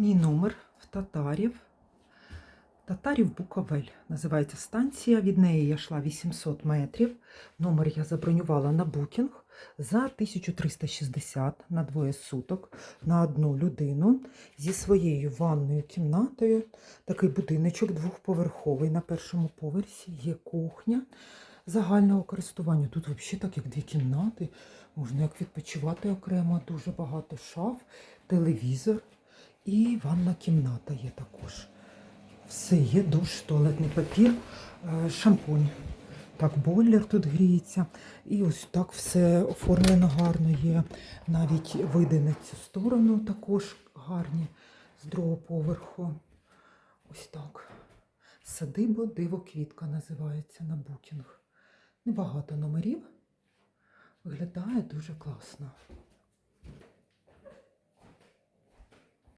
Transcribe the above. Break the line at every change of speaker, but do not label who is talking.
Мій номер в татарів. Татарів Буковель називається станція. Від неї я йшла 800 метрів. Номер я забронювала на букінг за 1360 на двоє суток на одну людину зі своєю ванною кімнатою. Такий будиночок двохповерховий. На першому поверсі є кухня загального користування. Тут взагалі так як дві кімнати. Можна як відпочивати окремо, дуже багато шаф, телевізор і ванна кімната є також. Все є душ, туалетний папір, е, шампунь. Так, бойлер тут гріється. І ось так все оформлено гарно є. Навіть види на цю сторону також гарні з другого поверху. Ось так. Садиба диво квітка називається на букінг. Небагато номерів. Виглядає дуже класно.